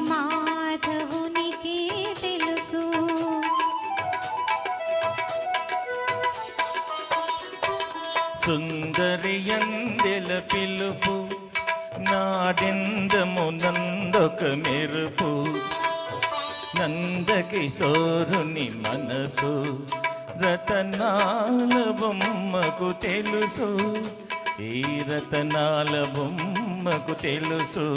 మాధవునికి తెలుసు. సుందరియందెల పిలుపు నాడిందమునందొక మెరుపు. నందకిశోరుని మనసు రతనాల బొమ్మకు తెలుసు. ఈ రతనాల బొమ్మకు తెలుసు.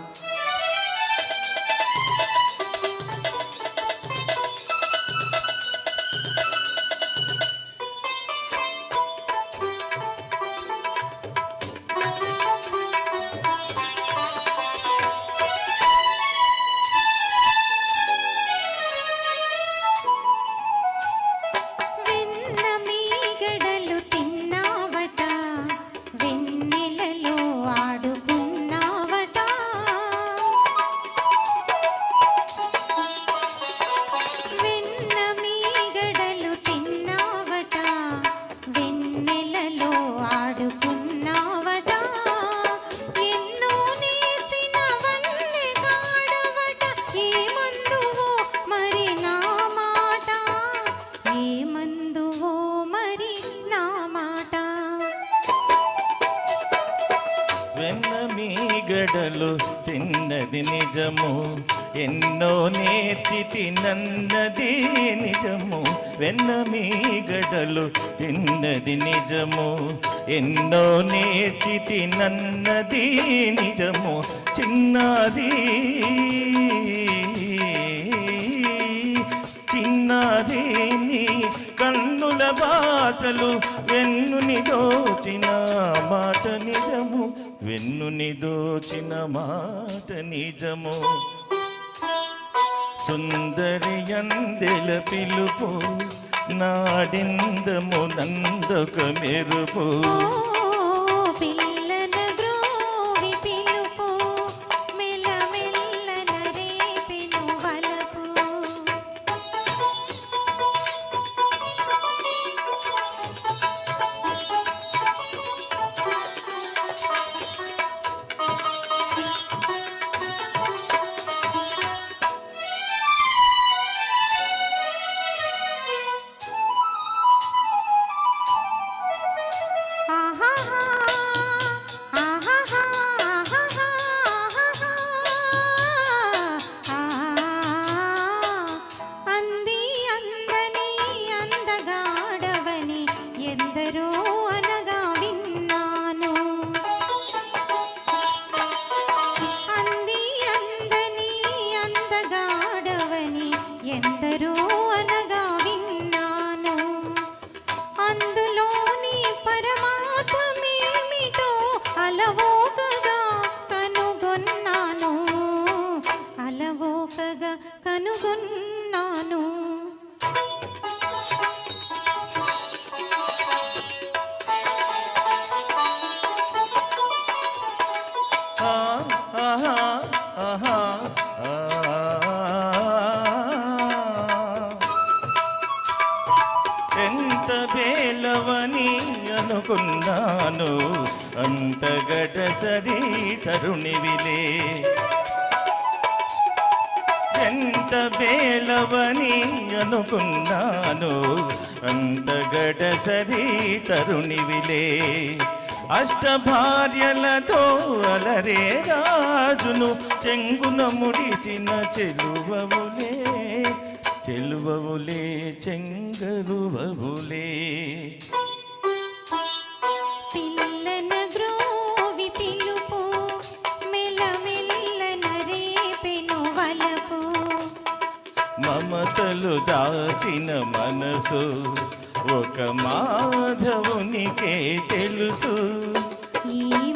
వెన్న మీ గడలు తిన్నది నిజము. ఎన్నో నేర్చి తినన్నది నిజము. వెన్న మీ గడలు తిన్నది నిజము. ఎన్నో నేర్చి తినన్నది నిజము. చిన్నది చిన్నది నీ కన్నుల బాసలు వెన్నుని దోచిన మాట నిజము వెన్నుని దోచిన మాట నిజము. సుందరి అందెల పిలుపు నాడిందము నందొక మెరుపు. ఎందరో బేలవని అనుకున్నాను. అంత గడసరి తరుణివిలే. ఎంత బేలవని అనుకున్నాను. అంత గడసరి తరుణివిలే. అష్ట భార్యలతో అలరే రాజును చెంగున ముడిచిన చెలువవులే. చెలువవులే చెంగరువవులే. మమతలు దాచిన మనసు. ఒక మాధవునికే తెలుసు. ఈ